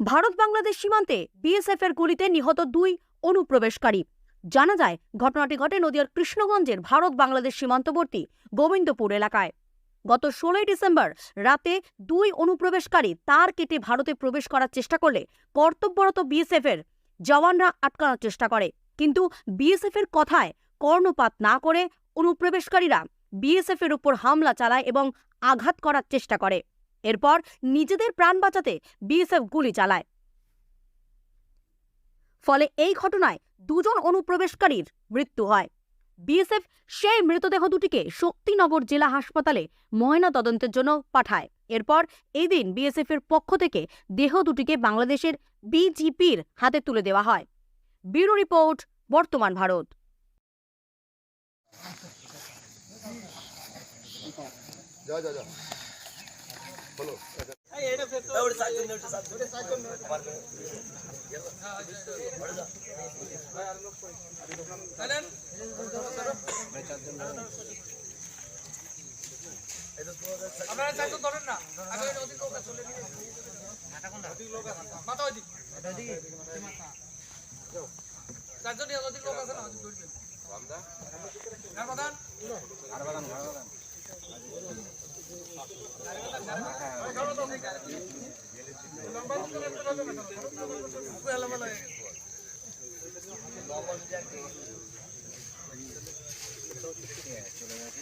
ভারত বাংলাদেশ সীমান্তে বিএসএফ এর গুলিতে নিহত দুই অনুপ্রবেশকারী। জানা যায়, ঘটনাটি ঘটে নদিয়ার কৃষ্ণগঞ্জের ভারত বাংলাদেশ সীমান্তবর্তী গোবিন্দপুর এলাকায়। গত ষোলোই ডিসেম্বর রাতে দুই অনুপ্রবেশকারী তার কেটে ভারতে প্রবেশ করার চেষ্টা করলে কর্তব্যরত বিএসএফ এর জওয়ানরা আটকানোর চেষ্টা করে। কিন্তু বিএসএফ এর কথায় কর্ণপাত না করে অনুপ্রবেশকারীরা বিএসএফ এর উপর হামলা চালায় এবং আঘাত করার চেষ্টা করে। এরপর নিজেদের প্রাণ বাঁচাতে বিএসএফ গুলি চালায়। ফলে এই ঘটনায় দুজন অনুপ্রবেশকারীর মৃত্যু হয়। বিএসএফ সেই মৃতদেহ দুটিকে শক্তিনগর জেলা হাসপাতালে ময়না তদন্তের জন্য পাঠায়। এরপর এই দিন বিএসএফ এর পক্ষ থেকে দেহ দুটিকে বাংলাদেশের বিজিপির হাতে তুলে দেওয়া হয়। ব্যুরো রিপোর্ট, বর্তমান ভারত। যা যা যা চারজন ধরেন না। আছে মাথা ওইদিক চারজন লোক আছে চলে গেছে